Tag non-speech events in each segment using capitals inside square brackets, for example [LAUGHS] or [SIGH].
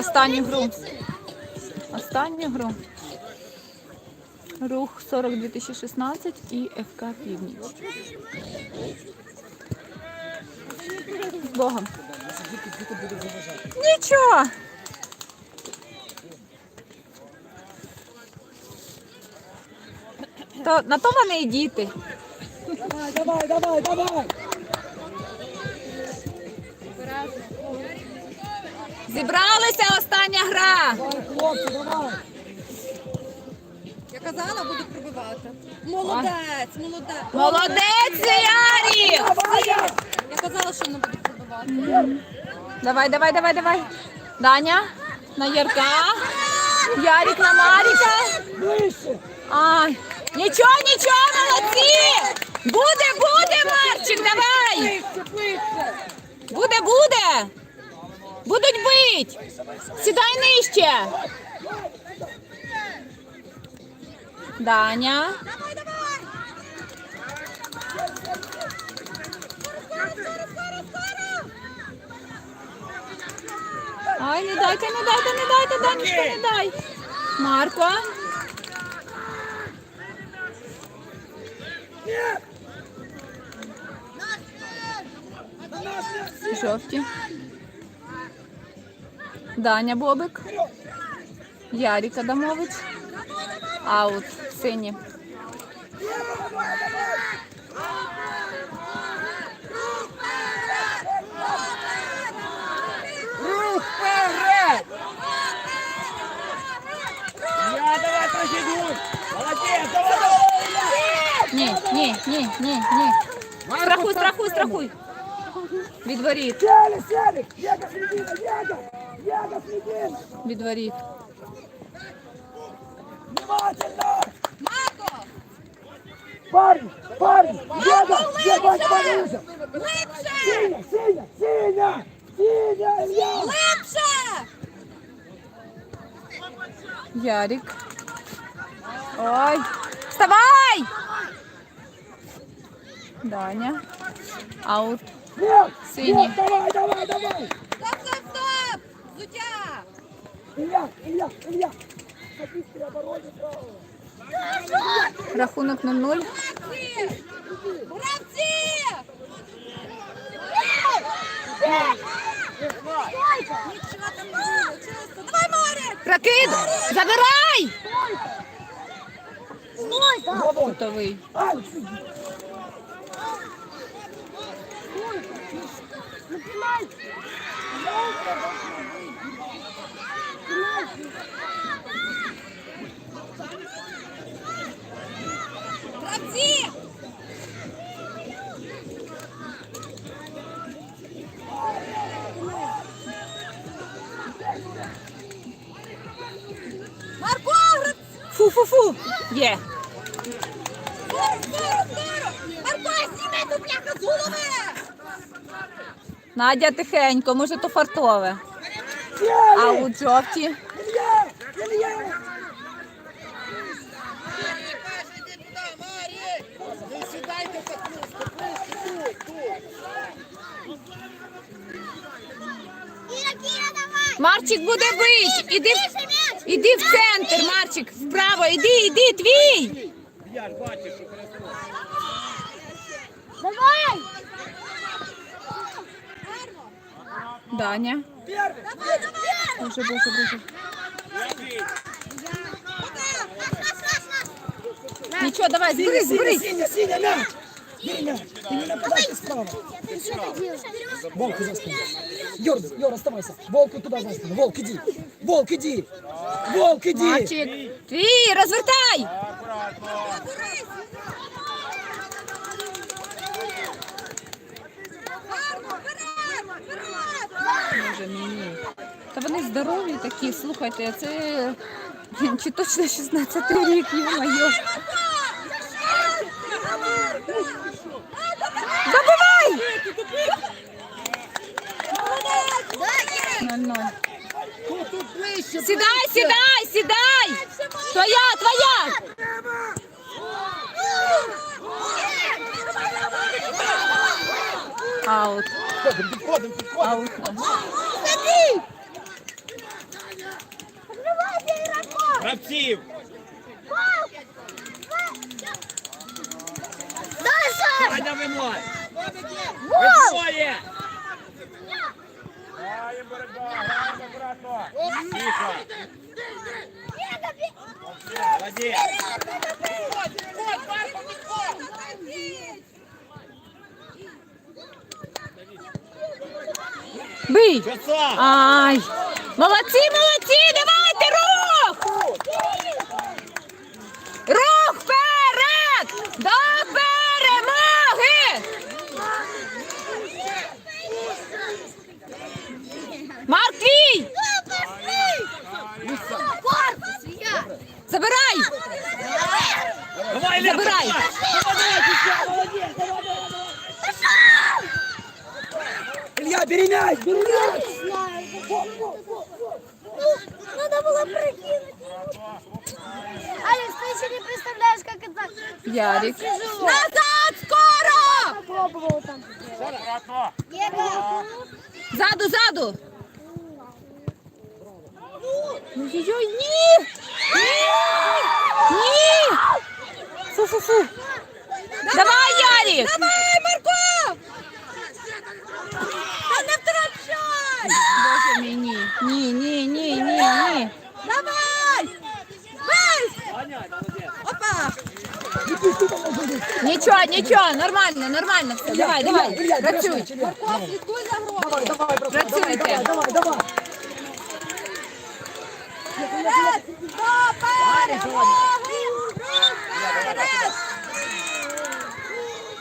Останню гру. Останню гру. Рух 40 2016 і ФК Північ. З Богом. Нічого. То, на то вони і діти. Давай, давай, давай, давай. Зібралися остання гра. Хлопці, давай. Я казала, буду пробивати. Молодець, молодець. Молодець, Ярік! Я казала, що не буду пробивати. Давай, давай, давай, давай. Даня на Ярка. Ярик на Маріка. Ай. Нічого, нічого, молодці! Буде, буде, Марчик, давай! Буде, буде! Будуть бить! Сідай нижче! Даня. Ай, не дайте, не дайте, не дайте, Данечка, не дай. Марко. Жовті. Даня Бобик. Ярик Адамович. Аут. Сині. Рух вперед. Я давай просидуй. Молодец, давай, давай. Ні, ні, ні, ні, ні. Страхуй, страхуй, страхуй. Від воріт. Сели. Яга Следина, Яга. Від воріт. Внимательно. Марко! Парень, парень. Яга, Яга. Глибше! Синя, синя, синя. Синя, Илья. Глибше! Ярик. Ой. Вставай! Даня. Аут. Нет, Синий. нет, давай, давай, давай. Стоп, стоп, стоп! Право. Рахунок 0-0. Гравці! Гравці! Нічого там не було. Давай, Марик! Прокид! Забирай! Готовий. Гравці! Фу-фу-фу. Є. Марко, зніми ту бляха з голови! Надя тихенько, може то фартове. сели. Аут жовті. Илья, Илья. Марчик буде бить. Іди, в- іди в центр, Марчик. Вправо, іди, іди, твій. Давай! Даня. Первый. Давай, давай! Боже, боже, боже. Нічого, давай, зберись, зберись. Синя, синя, мяч. Ты не нападайся справа. Волк за спину. Йор, Йор, оставайся. Волку туда за спину. Волк, иди. Волк, иди. Волк, иди. Марчик. Твій, розвертай. Боже мій. Та вони здорові такі, слухайте, це чи точно 16 рік, йо-моє. Забивай! 0-0. Сідай, сідай, сідай! Твоя, твоя! Аут. Подходим, подходим, подходим. Аут. Гравців! Даша! Гол! Вимоє! Тихо! Молодець! Бий! Ай! Молодці, молодці! Давайте рух! Рух вперед! До перемоги! Матвій! Забирай! Давай, Ілля, Забирай! Илья, бери мяч, бери мяч! Надо было прокинуть. Алекс, ты еще не представляешь, как это Ярик. тяжело. Назад скоро! Попробовал там. Ега. Ззаду, Ні. Ні, ні, ні, ні. Давай! Опа! Нічого, нічого, нормально, нормально все. Давай, давай, працюй. мяч, Давай, Слідкуй за гром. давай, давай, давай, давай, давай, давай. Вперед!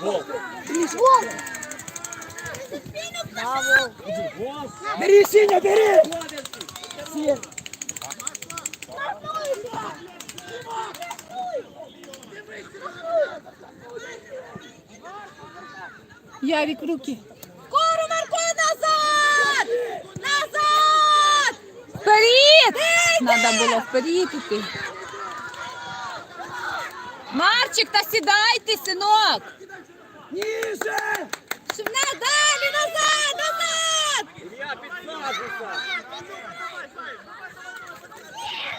До перемоги! Вперед! Бери, Синя, бери! Синя. Ярик, руки. Скоро, Марко, назад! Назад! Вперед! Надо було вперед іти. Марчик, та сідайте, синок. Ниже! Швне, далі, назад, назад! Ілля, підсаджуйся!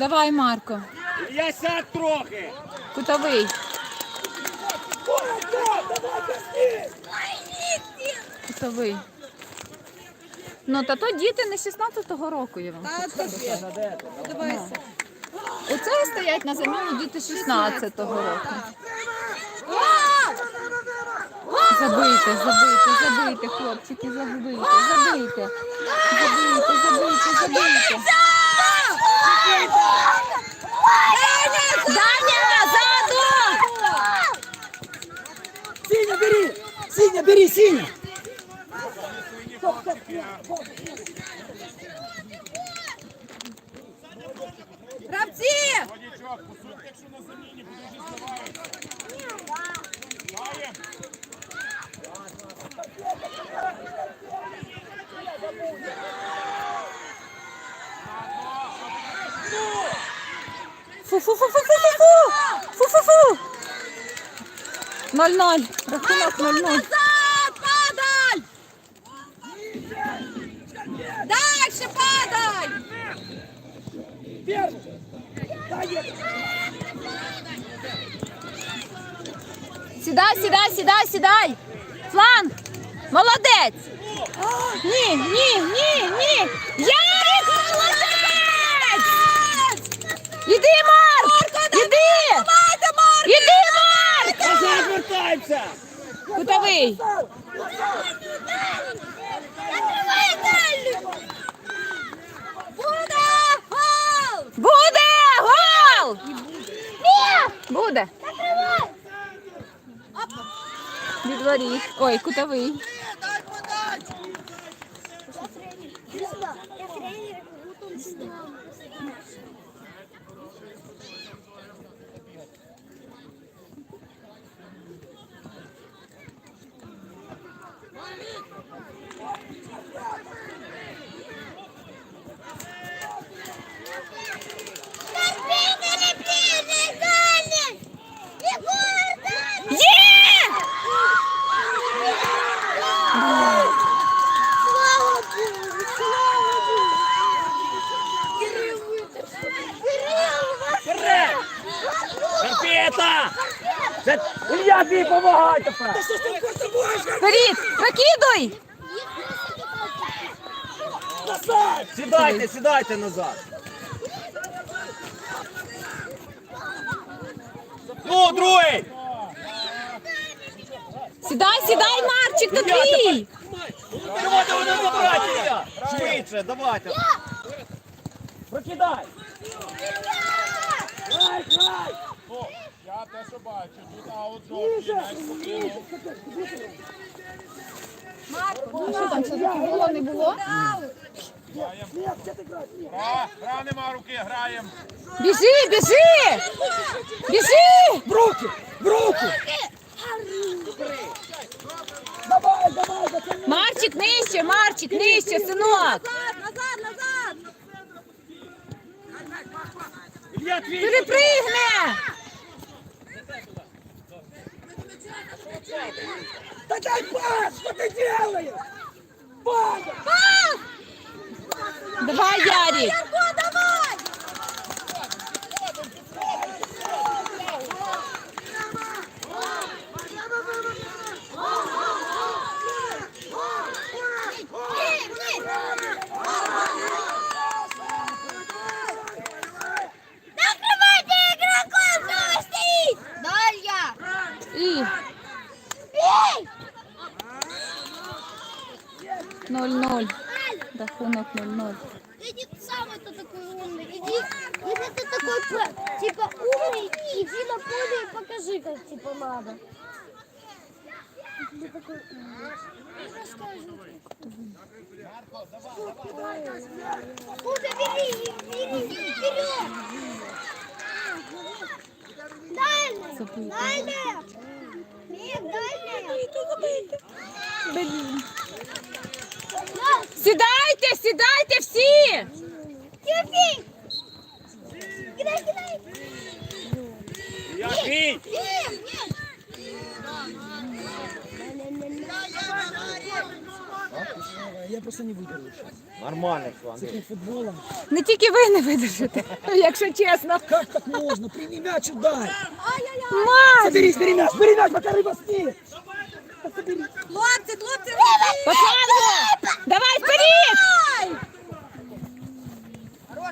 Давай, Марко. Ілля, сядь трохи! Кутовий. Кутовий. Ну, та то діти не 16-го року, я вам хочу сказати. Оце стоять на заміну діти 16-го року. Забийте, забийте, забийте, хлопчики, забийте, забийте. Забийте, забийте, забийте. Даня, ззаду! Синя, бери! Синя, бери, Синя! Гравці! Фу-фу-фу-фу-фу-фу! Фу-фу-фу! 0-0. Рахунок 0-0. Назад! Падай! Дальше падай! Первый! Сідай, сідай, сідай, сідай. Фланг. Молодець. Ні, ні, ні, ні. Ярик, молодець! Іди, Марк! Іди! Іди, Марк! Кутовий. Закривай далі! Буде гол! Буде гол! Буде. Від воріт. Ой, кутовий. Дай подачу! Я тренер. Є! Слава Богу! Слава Богу! Це Ти тепер. Вперед! Викидуй! Назад! Сідайте, сідайте назад. Ну, другий! Сідай, сідай, Марчик, то твій! Давайте вони забрати, Швидше, давайте. Прокидай! Грай! Я те, що бачу, тут аут жовтий, покинув. А що там, все-таки було, не було? Гра, гра нема руки, граємо. Біжи, біжи! Біжи! В руки! В руки! Давай, давай, затягни! Марчик нижче, Марчик нижче, синок! Ілля, твій! Перепригне! Да дай пас! Что ты делаешь? Пас! Давай, Ярик! Дальше! Блін. Сідайте, сідайте всі! Тюфі! Кидай, кидай! Ілля, твій! Нет, нет! Я просто не выдержу. Нормально все, С Андрій. этим футболом. Не тільки ви не видержите, [LAUGHS] якщо чесно. Как так можно? Прими мяч и дай. Марч! Соберись, бери мяч, бери мяч, пока рыба спит. Хлопцы, хлопцы! По флангу! Давай вперед!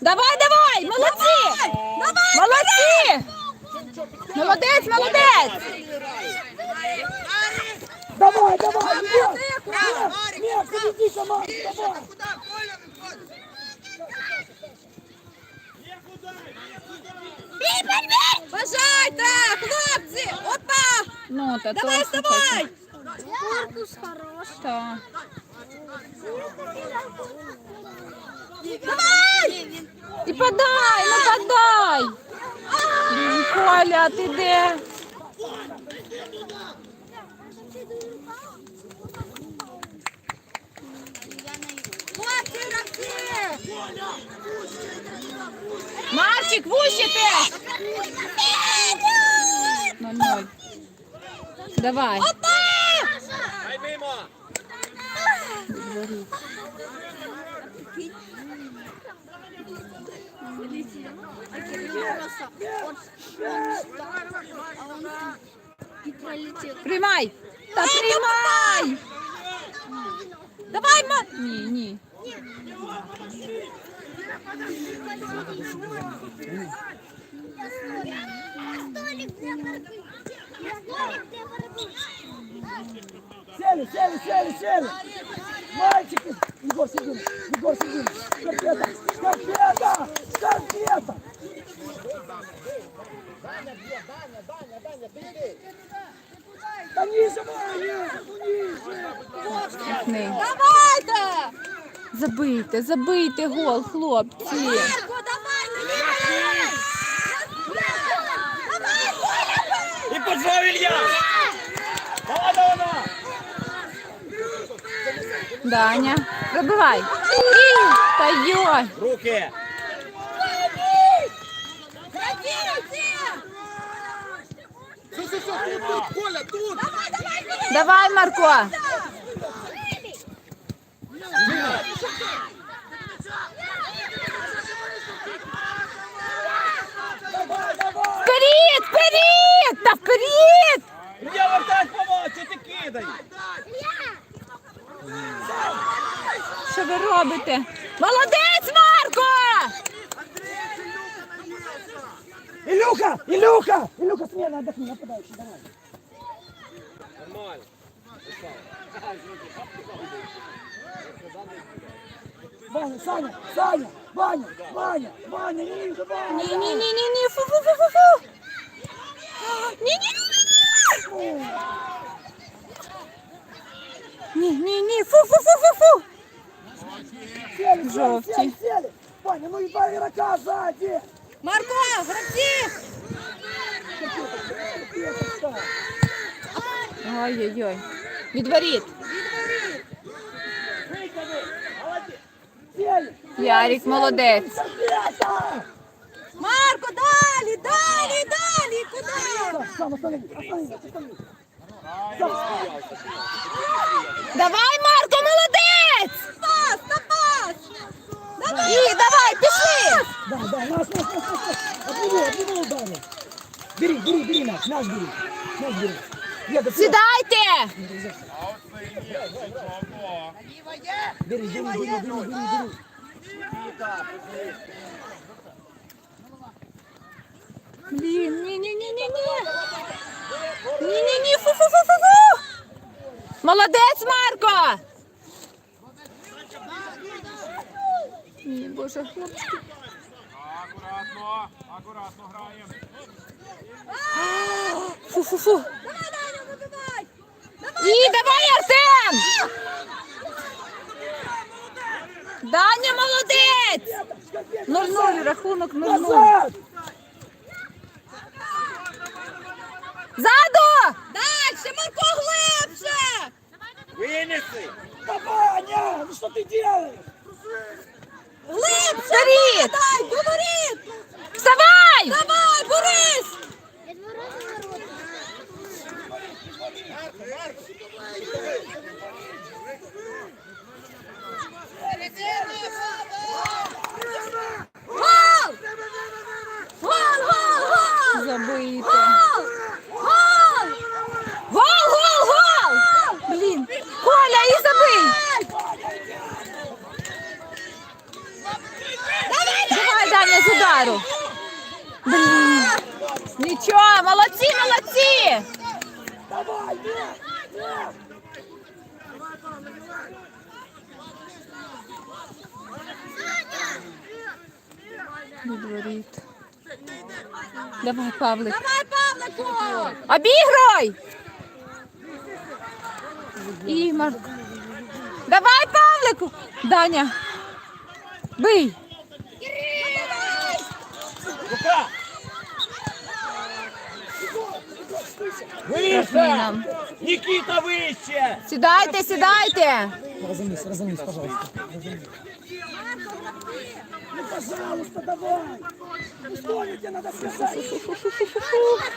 Давай, давай! Молодці! Молодці! Молодець, молодець! Давай, давай, нет, нет, нет, победи команду, давай. Бажайте, хлопці! Опа! Ну, та Давай, то вставай! Корпус хорош. Так. Давай! І подай, ну подай! Блін, Коля, ти де? Марчик, вущі теж! 0-0. Давай. Дай мимо! Відворіть. Приймай! Та приймай! Давай, ма... Ні, ні. Столик для борьбы. Столик для борьбы. Сели, сели, сели, сели. Мальчики. Егор, сидим, Егор, сидим. Скорпета, скорпета, скорпета. Да ниже, Ваня, ну ниже. Ні. Давайте! Забийте, забийте гол, хлопці. Коля, І давай, давай! Даня, пробивай. Та йой. Руки! Давай, Марко. Вперед, вперед, та вперед! Забийте. Молодець, Марко! Илюха! Илюха! Илюха, смена, отдохни, нападающий, давай. Ваня, Саня, Саня, Ваня, Ваня, Ваня, Ниже, Ваня. Ні-ні-ні-ні, фу-фу-фу-фу-фу. Ні-ні-ні-ні. Ні-ні-ні, фу-фу-фу-фу-фу. Сели, сели, сели, сели. Ваня, ну и два игрока сзади. Марко, гравці! Ой-ой-ой. Відворіт. Ярик молодець. Марко, далі, далі, далі, куди? Давай, Марко, молодець! Пас, на пас! І, давай, пішли! Да, да, нас, нас, нас, нас, нас. От него удары. Бери, бери, бери мяч, мяч бери. Мяч бери. Еда. Сідайте! Бери, бери, бери, бери, бери, бери. Блін, ні-ні-ні-ні-ні. Ні-ні-ні, фу-фу-фу-фу-фу! Молодець, Марко! Ні, боже, хлопчики. Акуратно, акуратно граємо. Фу-фу-фу. І давай, Артем! Даня молодець! 0-0, рахунок 0-0. Назад! Ззаду! Дальше, Марко, глибше! Винеси! Да, Ваня, ну что ты делаешь? Дай, говорит! Вставай! Давай, Борис! Гол! Гол, гол, гол! Забито. Гол! Гол! Гол, гол, гол! Блін, Коля, і забий! Давай, Даня, з удару. Блін. Нічого, молодці, молодці! Давай, нет, нет! Відворіт. Давай, Павлик. Давай, Павлику! Обіграй! І Мар... Давай, Павлику! Даня! Бий! Вище! Нам. Нікіта вище! Сідайте, сідайте! Разомнись, разомнись, пожалуйста. Ну, пожалуйста, давай! Ну тебе надо сказать?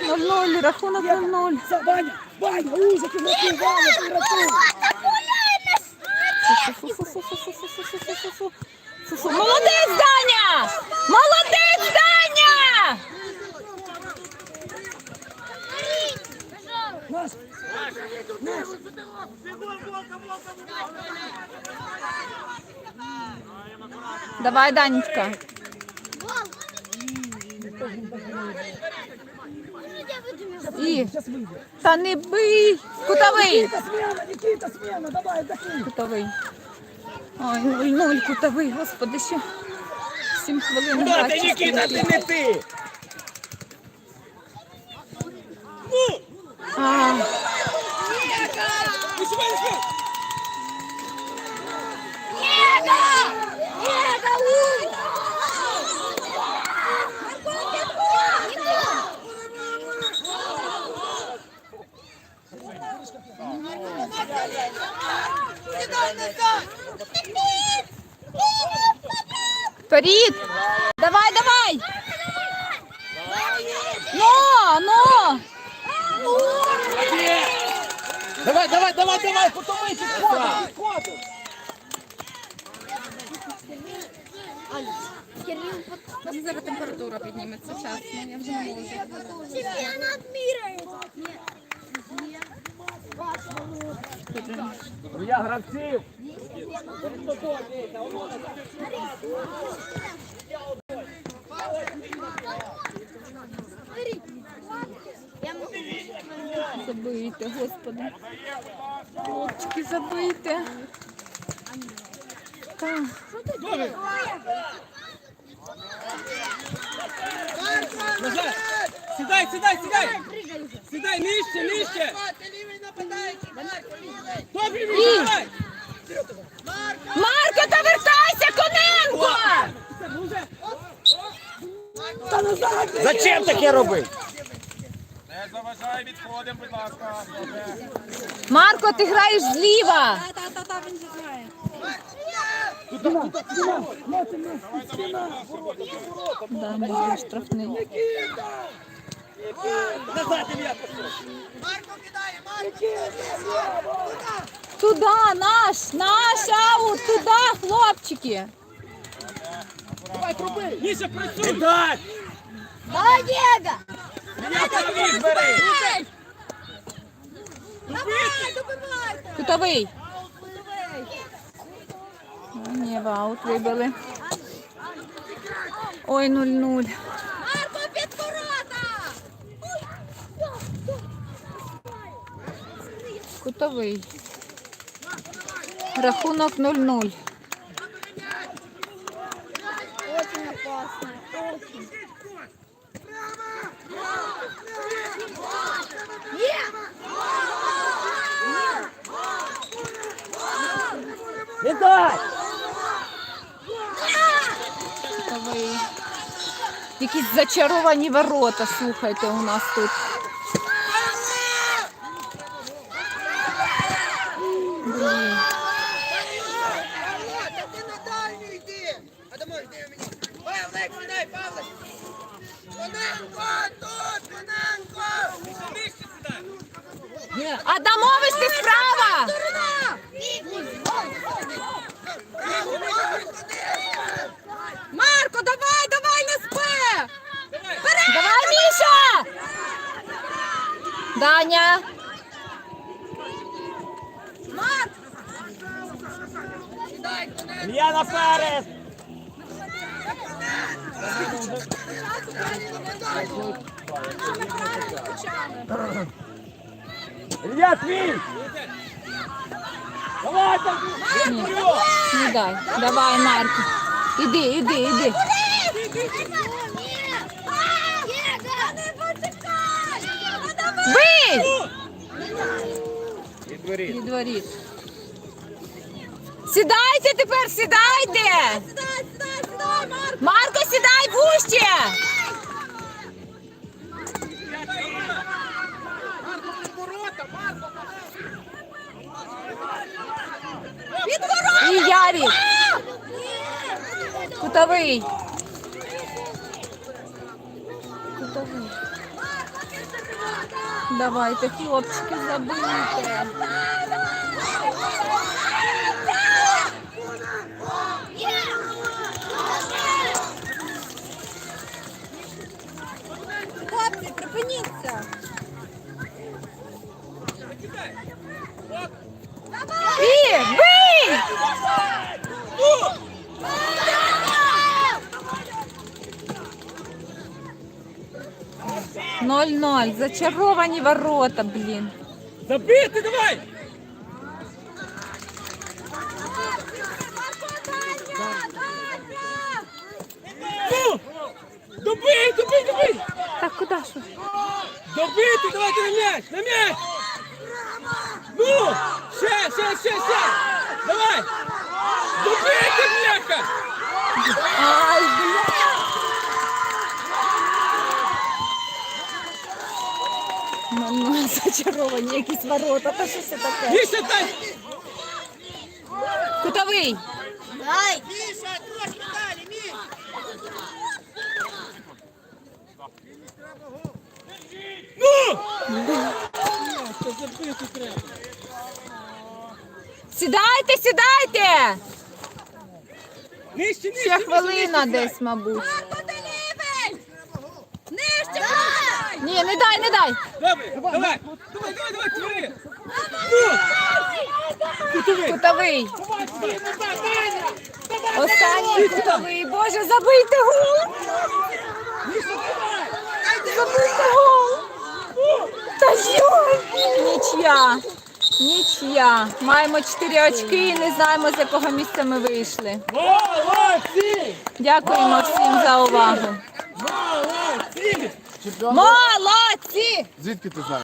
0-0, рахунок 0-0. Са- Ваня, Ваня, ужас, игроки, Ваня, ты игроки! Молодець, Даня! Молодець, Даня! Наш, Давай, Данечка. І, та не бий! Кутовий! Никита, смена, давай, отдохни. Кутовий. Ой, 0-0, кутовий, господи, ще 7 хвилин Куди ти. Нікіта, ти не ти! А, Вперед! Давай, давай! Ну, ну! Давай, давай, давай, давай, потоми, підходи, підходи! Зараз температура підніметься час. Я вже не можу. Чемпионат мира. Я гравців! Забийте, господи. Хлопчики, забийте. Так. Назад. Сідай, сідай, сідай. Сідай нижче, нижче. Добре, сідай. Марко, та вертайся, Коненко! Зачем таке робити? Не заважай, відходимо, будь ласка. Марко, ти граєш зліва. Да, буде штрафний. Назад, Ілля. Туда, наш, наш аут, туда, хлопчики. Міша, працюй. Так. Давай, Диего! Я правий бери. Давай, добивай! Кутовий. О, Ні, ваут аут вибили. Ой, 0-0. Марко, під ворота! Кутовий. Рахунок 0-0. Якісь зачаровані ворота, слухайте, у нас тут. Даня! Ілля наперед. Ілля, твій. Давай там. Ні, не дай. Давай, Марко. Іди, іди, іди. Бий! Від воріт. Сідайте тепер, сідайте! Марко, сідай вуще! І Ярік! Кутовий! Кутовий. Давайте, хлопчики, забийте. Хлопці, припиніться. І бий! Ноль-ноль. Зачаровані ворота, блін. Забити, давай. Ну! Добий, добий, добий! Так, куди ж? ви? Добити, давайте на м'яч, на м'яч! Ну! Ще, ще, ще, ще! Давай! Добити, бляха! Ай, бля. Ноль-ноль. Зачаровані якісь ворота. Та що це таке? Міша, дай! Кутовий. Дай! Міша, трошки далі, Міш! Ну! Сідайте, сідайте! Нижче, нижче, Ще Міша, хвилина нижче. десь, мабуть. Нижче! Ні, не дай, не дай. Добре, давай, давай, давай, давай, твори! Кутовий. Кутовий. Останній кутовий. Боже, забийте гол! Забийте гол! Та йой! Нічия. Маємо 4 очки і не знаємо, з якого місця ми вийшли. Молодці! Дякуємо всім за увагу. Молодці! Молодці! Звідки ти знаєш?